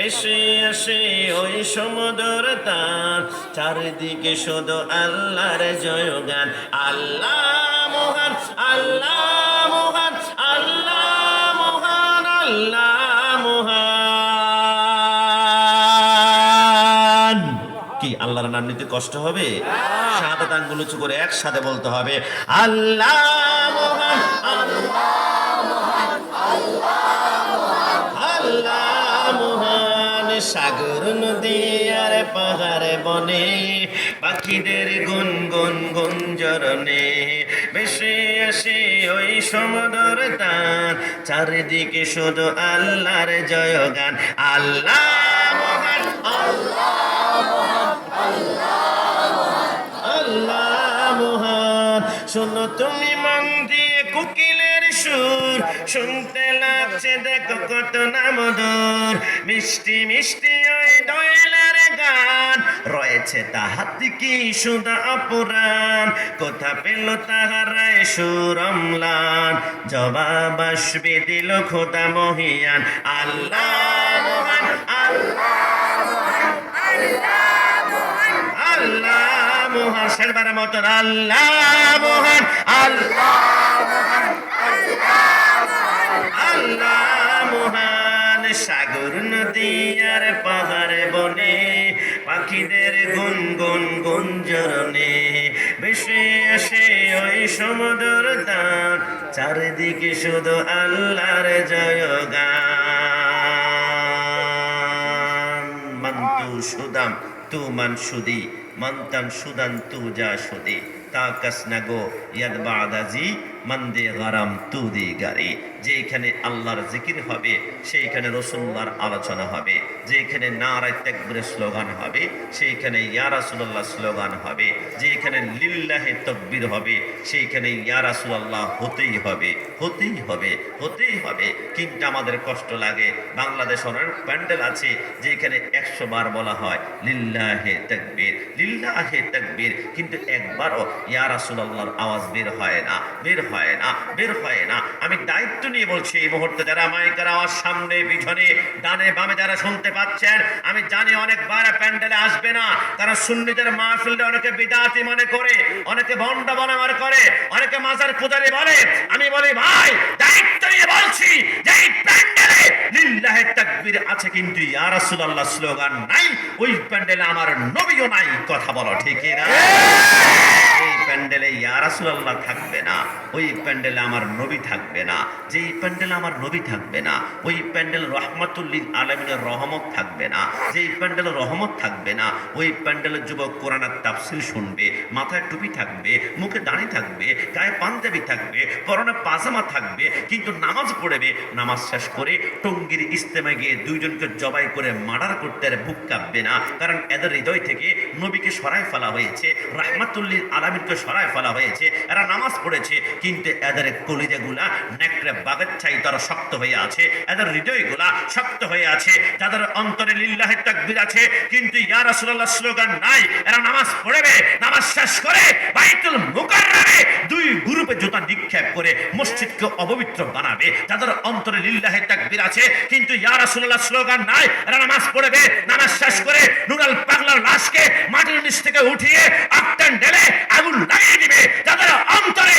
বেশি আসে ওই সমুদর চারিদিকে শুধু আল্লাহর জয়গান। আল্লাহ মহান আল্লাহ মহান আল্লাহ মহান আল্লাহ মহান। কি, আল্লাহর নাম নিতে কষ্ট হবে? সাদা আঙ্গুল উঁচু করে একসাথে বলতে হবে, আল্লাহ মহান আল্লাহ মহান সাগর নদী আর পাহাড় বনে, পাখিদের গুন গুন গুন গুঞ্জরণে বেশি আসে ওই সমুদর তান। চারিদিকে শুধু আল্লাহর জয়গান। আল্লাহ মহান আল্লাহ মহান। শোনো তুমি মন দিয়ে কুকিলের সুর। শুনতে লাগছে দেখো কত না মধুর। মিষ্টি মিষ্টি ওই দয়ালের গান। রয়েছে তাহাত কি সুদা অপরাণ। কোথা পেল তাহারায় সুরমলান। জবাব আসবে দিল খোদা মহিয়ান। আল্লাহ মহান আল্লাহ মহান। শেরবার মতন আল্লাহ মহান, আল্লাহ আল্লাহ মহান সাগর নদী আর পাহাড় বনে, পাখিদের গুন গুন গুঞ্জরণে বেশি আসে ওই সমুদর দান চারিদিকে শুধু আল্লাহর জয়গান। মন্তু সুদাম তু মান সুদি মন্তান সুদান তু যা সুদি তাকাস নাগো ইয়াদ বাদাজি মন্দে গারাম তু দি গারি। যেখানে আল্লাহর জিকির হবে, সেইখানে রসুল্লাহর আলোচনা হবে। যেখানে নারায় তেকবরের স্লোগান হবে, সেইখানে ইয়া রাসুল্লাহ স্লোগান হবে। যেখানে লিল্লাহে তকবির হবে, সেইখানে ইয়ারাসুল্লাহ হতেই হবে। হতেই হবে হতেই হবে। কিন্তু আমাদের কষ্ট লাগে। বাংলাদেশ অনেক প্যান্ডেল আছে, যেখানে একশো বার বলা হয়, লিল্লাহে তকবির লিল্লাহে তকবির। কিন্তু একবারও ইয়া রাসুল্লাহর আওয়াজ বের হয় না, বের হয় না বের হয় না। আমি দায়িত্ব নিয়ে বলছি এই মুহূর্তে যারা মাইকের আওয়াজ সামনে পিছনে ডানে বামে যারা শুনতে পাচ্ছেন আমি জানি অনেকবার প্যান্ডেলে আসবে না। তারা সুন্নিদের মাহফিলটা অনেকে বিদাতি মনে করে অনেকে ভণ্ড মনে মনে করে অনেকে মাজার পূজারি বলে। আমি বলি ভাই দায়িত্ব নিয়ে বলছি যে এই প্যান্ডেলে লিল্লাহে তাকবীর আছে কিন্তু ইয়া রাসূলুল্লাহ স্লোগান নাই ওই প্যান্ডেলে আমার নবীও নাই। কথা বলো ঠিক না এই প্যান্ডেলে ইয়া রাসূলুল্লাহ থাকবে না ওই প্যান্ডেলে আমার নবী থাকবে না। যেই প্যান্ডেলে আমার নবী থাকবে না, ওই প্যান্ডেল রহমাতুল্লিল আলমিনের রহমত থাকবে না। যেই প্যান্ডেলে রহমত থাকবে না, ওই প্যান্ডেলের যুবক কোরআনের তাফসির শুনবে, মাথায় টুপি থাকবে, মুখে দাঁড়ি থাকবে, গায়ে পাঞ্জাবি থাকবে, পরনে পাজামা থাকবে, কিন্তু নামাজ পড়বে, নামাজ শেষ করে টঙ্গির ইস্তেমায় গিয়ে দুইজনকে জবাই করে মার্ডার করতে আর বুক কাঁপবে না। কারণ এদের হৃদয় থেকে নবীকে সরাই ফেলা হয়েছে, রাহমাতুল্লিল আলমিনকে সরাই ফেলা হয়েছে, এরা নামাজ পড়েছে, কিন্তু এদের কলিজাগুলা নেকড়ে বাগের চাই তারা শক্ত হয়ে আছে, এদের হৃদয়গুলা শক্ত হয়ে আছে, যাদের অন্তরে লিল্লাহের তাকবীর আছে। কিন্তু ইয়া রাসূলুল্লাহ, স্লোগান নাই, এরা নামাজ পড়বে, নামাজ শেষ করে বাইতুল মুকাররমে দুই গ্রুপে জুতা নিক্ষেপ করে মসজিদকে অপবিত্র বানাবে, যাদের অন্তরে লিল্লাহের তাকবীর আছে। কিন্তু ইয়া রাসূলুল্লাহ, স্লোগান নাই, এরা নামাজ পড়বে, নামাজ শেষ করে নুরাল পাগলার লাশকে মাটির নিচ থেকে উঠিয়ে আক্তান ঢেলে আগুন লাগিয়ে দিবে, যাদের অন্তরে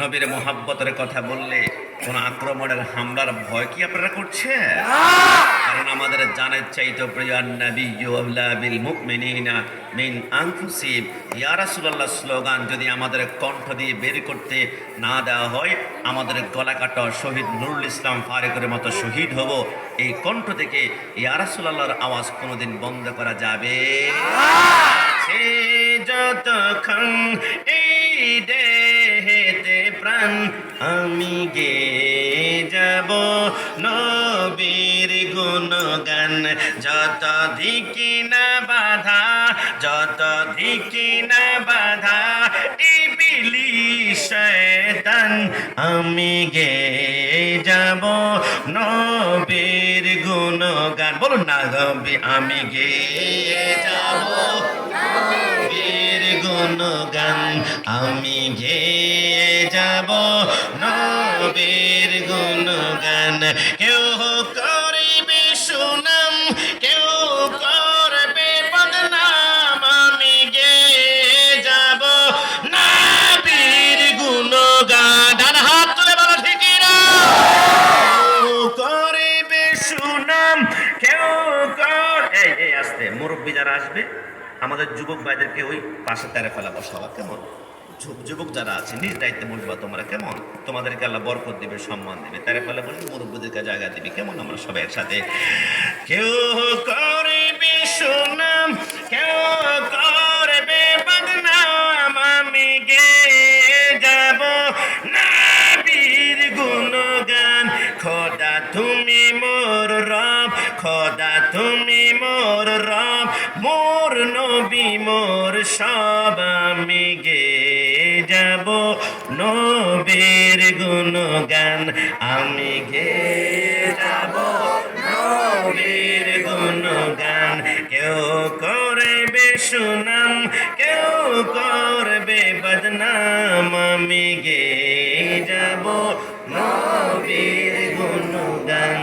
নবীর মোহাব্বতের কথা বললে কোন আক্রমণের হামলার ভয় কি আপনারা করছে কারণ আমাদের জানের চাইতে প্রিয় নবী বিল মিন আনফুসিম ইয়া রাসূলুল্লাহ স্লোগান যদি আমাদের কণ্ঠ দিয়ে বের করতে না দেওয়া হয় আমাদের গলা কাটা শহীদ নুরুল ইসলাম ফারুকের মতো শহীদ হব। এই কণ্ঠ থেকে ইয়া রাসূলুল্লাহর আওয়াজ কোনোদিন বন্ধ করা যাবে? যতক্ষণ এই প্রাণ আমি গে যাব। নবীর গুণগান যত দিকে না বাধা, যত দিকে না বাধা ইবিলি শয়তান আমি গে যাব। নবীর গুণগান, বলুন না আমি গে যাব। গুণগান আমি গে যাব নবীর গুণগান। কেউ করিবে সুনাম, কেউ করবে বদনাম। আমি গে যাব নবীর গুণগান। ডান হাত তুলে বলো ঠিকই না করিবে সুনাম, কেউ কর এই, আসতে, মুরব্বী যারা আসবে আমাদের যুবক ভাইদেরকে ওই পাশে তারে ফেলা বসাবা কেমন? যুব- যুবক যারা আছে, নিজ দায়িত্বে বসবা তোমরা, কেমন? তোমাদেরকে আল্লাহ বরকত দিবে, সম্মান দিবে, তারে ফেলে বসবে মুরব্বীদেরকে জায়গা দিবে, কেমন আমরা সবাই একসাথে? কেউ করবে সুনাম, কেউ করবে বদনাম, আমি গে যাব নাবির গুণগান। খোদা তুমি মোর রব, খোদা তুমি মোর নবী, মোর সব আমি গে যাব। নবীর গুণগান আমি গে যাব। নবীর গুণগান কেউ করবে সুনাম, কেউ করবে বদনাম, আমি গে যাব। নবীর গুণগান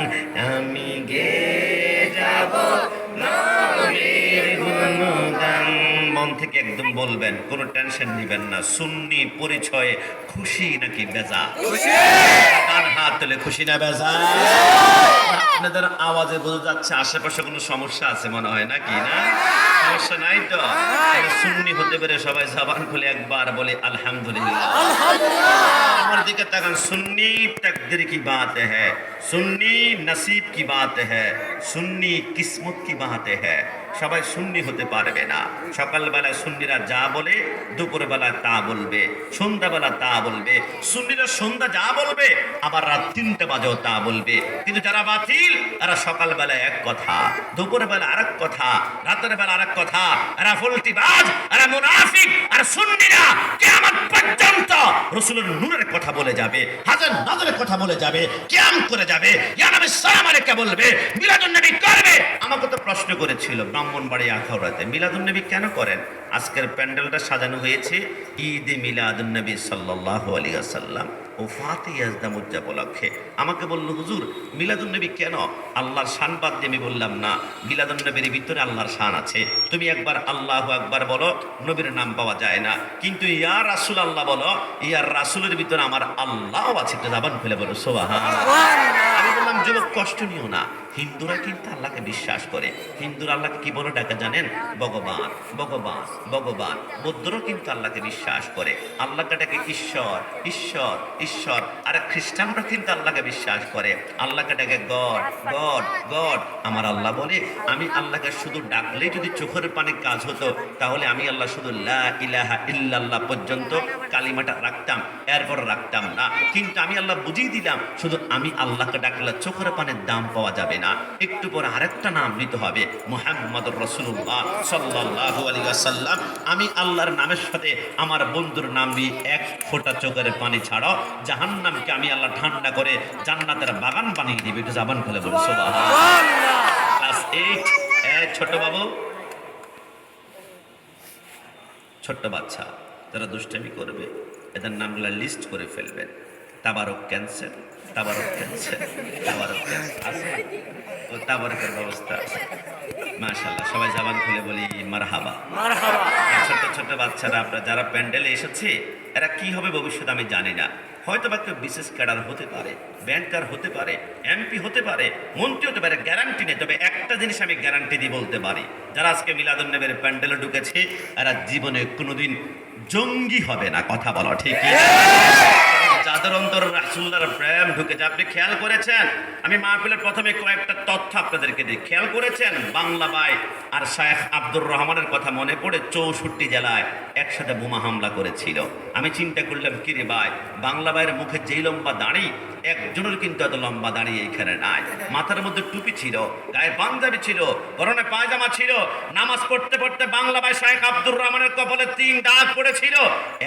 থেকে একদম বলবেন কোনো টেনশন নিবেন না। সুন্নি পরিচয়ে খুশি নাকি বেজা? ডান হাত তুলে খুশি না বেজা? আপনাদের আওয়াজে বোঝা যাচ্ছে আশেপাশে কোনো সমস্যা আছে মনে হয় নাকি না? সমস্যা নাই তো? সুন্নি হতে পেরে সবাই জবান খুলে একবার বলে আলহামদুলিল্লাহ। আমার দিকে তাকান সুন্নি তকদির কি বাত है সুন্নি নসিব কি বাত है সুন্নি কিসমত কি বাত है সবাই সুন্নি হতে পারবে না। সকালবেলা সুন্নিরা যা বলে, দুপুরবেলা তা বলবে, সন্ধ্যাবেলা তা বলবে, সুন্নিরা সন্ধ্যা যা বলবে, আবার রাত তিনটে বাজেও তা বলবে। কিন্তু যারা বাতিল এরা সকালবেলা এক কথা, দুপুরবেলা আরেক কথা, রাতের বেলা আরেক কথা, এরা ফলতিবাজ, এরা মুনাফিক, আর সুন্নিরা কিয়ামত পর্যন্ত রসুলের নূরের কথা বলে যাবে, হাজার নজরের কথা বলে যাবে, কিয়াম করে যাবে। ইয়া নবী সালাম আলাইকা বলবে মিলাদুন নবী করবে? আমাকে তো প্রশ্ন করেছিল ব্রাহ্মণবাড়ি আখাউড়াতে মিলাদুন নবী কেন করেন? আজকের প্যান্ডেলটা সাজানো হয়েছে ঈদে মিলাদুন নবী সাল্লাল্লাহু আলাইহি ওয়াসাল্লাম ও ফাতে ইয়াজদাম উপলক্ষে আমাকে বলল, হুজুর মিলাদুন নবী কেন? আল্লাহর শান বাদ দিয়ে আমি বললাম, না মিলাদুন নবীর ভিতরে আল্লাহর শান আছে। তুমি একবার আল্লাহ একবার বলো, নবীর নাম পাওয়া যায় না। কিন্তু ইয়া রাসূল আল্লাহ বলো ইয়ার রাসূলের ভিতরে আমার আল্লাহ আছে। জাবান খুলে বলো সোবাহান আমি বললাম, যুবক, কষ্ট নিও না। হিন্দুরা কিন্তু আল্লাহকে বিশ্বাস করে। হিন্দুরা আল্লাহকে কি বলে ডাকা জানেন? ভগবান ভগবান ভগবান। বৌদ্ধরাও কিন্তু আল্লাহকে বিশ্বাস করে। আল্লাহকে ডাকে ঈশ্বর ঈশ্বর ঈশ্বর। আর খ্রিস্টানরা কিন্তু আল্লাহকে বিশ্বাস করে। আল্লাহকে ডাকে গড গড গড। আমার আল্লাহ বলে, আমি আল্লাহকে শুধু ডাকলেই যদি চোখের পানে কাজ হতো, তাহলে আমি আল্লাহ শুধু লা ইলাহা ইল্লাল্লাহ পর্যন্ত কালিমাটা রাখতাম, এরপর রাখতাম না। কিন্তু আমি আল্লাহ বুঝিয়ে দিলাম, শুধু আমি আল্লাহকে ডাকলে চোখের পানের দাম পাওয়া যাবে না। একটু পরে আরেকটা নাম নিতে হবে মোহাম্মদ রসুল্লাহ সাল্লাল্লাহু আলাইহি ওয়াসাল্লাম। আমি আল্লাহর নামের সাথে আমার বন্ধুর নাম নিয়ে এক ফোঁটা চোখের পানি ছাড়াও জাহান্নামকে আমি আল্লাহ ঠান্ডা করে জান্নাতের বাগান বানিয়ে দিবে, একটু জাবান খুলে বলি ক্লাস এইট ছোট বাবু, ছোট্ট বাচ্চা। যারা দুষ্টামি করবে। এদের নামগুলো লিস্ট করে ফেলবেন। তাবারক ক্যান্সার তাবারক ক্যান্সার তাবারক ক্যান্সার আছে? ও তাবারকের ব্যবস্থা আছে। মাশাল্লাহ সবাই জাবান খুলে বলি মারহাবা। আর ছোট্ট ছোট্ট বাচ্চারা আপনারা যারা প্যান্ডেলে এসেছে এরা কি হবে ভবিষ্যতে আমি জানি না। হয়তো বা কেউ বিশেষ ক্যাডার হতে পারে ব্যাংকার হতে পারে এমপি হতে পারে মন্ত্রী হতে পারে গ্যারান্টি নেই। তবে একটা জিনিস আমি গ্যারান্টি দিয়ে বলতে পারি। যারা আজকে মিলাদুন নবীর প্যান্ডেলে ঢুকেছে এরা জীবনে কোনোদিন জঙ্গি হবে না কথা বলো ঠিক যাদের অন্তর রাসুল্লাহর প্রেম ঢুকেছে আপনি খেয়াল করেছেন? আমি মাহফিলের প্রথমে কয়েকটা তথ্য আপনাদেরকে দিই। খেয়াল করেছেন? বাংলা বাই আর শায়েখ আব্দুর রহমানের কথা মনে পড়ে চৌষট্টি জেলায় একসাথে বোমা হামলা করেছিল। আমি চিন্তা করলাম কি রে ভাই, বাংলা ভাইয়ের মুখে যেই লম্বা দাড়ি, একজনের কিন্তু এত লম্বা দাঁড়িয়ে এইখানে নাই। মাথার মধ্যে টুপি ছিল, গায়ে পাঞ্জাবি ছিল, পরনে পায়জামা ছিল। নামাজ পড়তে পড়তে বাংলা ভাই শায়েখ আব্দুর রহমানের কপালে তিন দাগ পড়েছিল।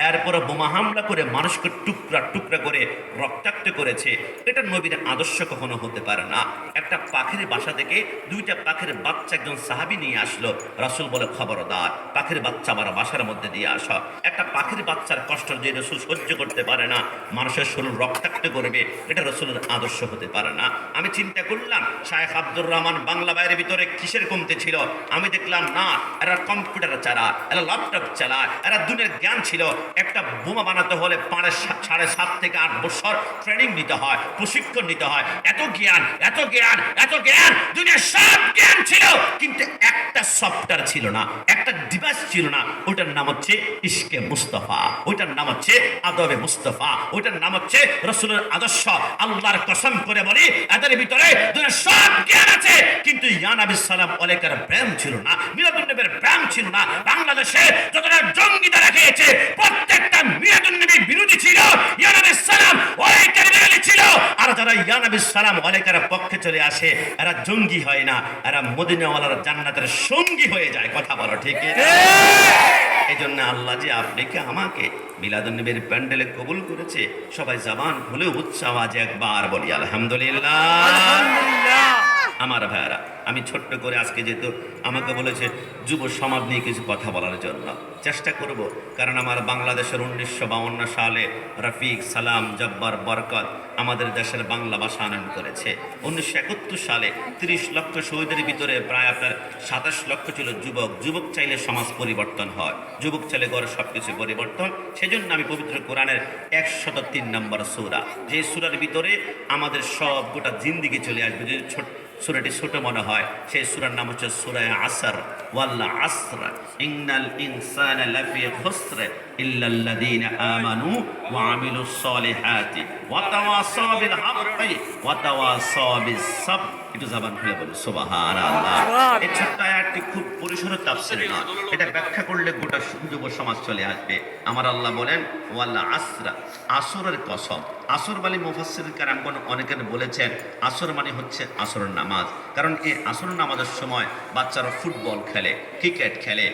এরপরে বোমা হামলা করে মানুষকে টুকরা টুকরা করে রক্তাক্ত করেছে। এটা নবীর আদর্শ কখনো হতে পারে না। একটা পাখির বাসা থেকে দুইটা পাখির বাচ্চা একজন সাহাবি নিয়ে আসলো। রাসূল বলে, খবরদার, পাখির বাচ্চা আমার বাসার মধ্যে দিয়ে আসা। একটা পাখির বাচ্চার কষ্ট যে রসুল সহ্য করতে পারে না, মানুষের শরীর রক্তাক্ত করবে, এটা রসুলের আদর্শ হতে পারে না। আমি চিন্তা করলাম, শায়েখ আব্দুর রহমান বাংলা বাইরের ভিতরে কিসের কমতে ছিল? আমি দেখলাম, না, এরা কম্পিউটার চালায়, এরা ল্যাপটপ চালায়, এরা দুনিয়ার জ্ঞান ছিল। একটা বোমা বানাতে হলে পাঁচ সাড়ে সাত থেকে আট বছর ট্রেনিং নিতে হয়, প্রশিক্ষণ নিতে হয়। এত জ্ঞান এত জ্ঞান এত জ্ঞান, দুনিয়ার সব জ্ঞান ছিল। কিন্তু একটা সফটওয়্যার ছিল না, একটা ডিভাইস ছিল না, ওটার নাম হচ্ছে ইস্কে মুস্তফা। ওইটার নাম হচ্ছে আদবে মুস্তফা। ওইটার নাম হচ্ছে রসুলের আদর্শ। আল্লাহর কসম করে বলি, এদের ভিতরে দুনিয়ার সব জ্ঞান কিন্তু ইয়ানাবি সালাম অলেকার প্রেম ছিল না মিরাদুন্নবের প্রেম ছিল না। বাংলাদেশে যতটা জঙ্গিতা রাখিয়েছে প্রত্যেকটা মিরাদুন্নবীর বিরোধী ছিল ইয়ানাবি সালাম অলেকার বিরোধী ছিল। আর যারা ইয়ানাবি সালাম অলেকার পক্ষে চলে আসে এরা জঙ্গি হয় না এরা মদিনাওয়ালার জান্নাতের সঙ্গী হয়ে যায় কথা বলো ঠিক এই জন্য আল্লাহ যে আপনাকে আমাকে মিলাদুন্নবীর প্যান্ডেলে কবুল করেছে সবাই জবান খুলে উচ্চ আওয়াজে একবার বলি আলহামদুলিল্লাহ। আমার ভাইয়ারা আমি ছোট্ট করে আজকে যেহেতু আমাকে বলেছে যুব সমাজ নিয়ে কিছু কথা বলার জন্য। চেষ্টা করব, কারণ আমার বাংলাদেশের উনিশশো বাউন্ন সালে রফিক, সালাম, জব্বার, বরকত আমাদের দেশের বাংলা ভাষা আনয়ন করেছে। উনিশশো একাত্তর সালে তিরিশ লক্ষ শহীদের ভিতরে প্রায় আপনার সাতাশ লক্ষ ছিল যুবক। যুবক চাইলে সমাজ পরিবর্তন হয়। যুবক চাইলে গড়ে সব কিছু পরিবর্তন। সেজন্য আমি পবিত্র কোরআনের একশত তিন নম্বর সুরা। যে সুরার ভিতরে আমাদের সব গোটা জিন্দিগি চলে আসবে। যদি ছোট সুরাটি ছোট মনে হয়। সেই সুরার নাম হচ্ছে সুরায় আসর। ওয়াল্লা আসর। ইংনাল ইনসান ইল্লাল্লাযীনা আমানু ওয়া আমিলুস সালিহাতি ওয়া বিল হাক্কি ওয়া বিস সাবর একটু জবান খুলে বলি সুবহানাল্লাহ। এই ছোট্ট আয়াতটি খুব পরিসরে তাফসীর না। এটা ব্যাখ্যা করলে গোটা যুব সমাজ চলে আসবে। আমার আল্লাহ বলেন ওয়াল্লা আসরা আসরের কসম। আসর বালি মুফাসসির কারামগণ অনেকের বলেছেন আসর মানে হচ্ছে আসরের নামাজ। কারণ এই আসর নামাজের সময় বাচ্চারা ফুটবল খেলে ক্রিকেট খেলে।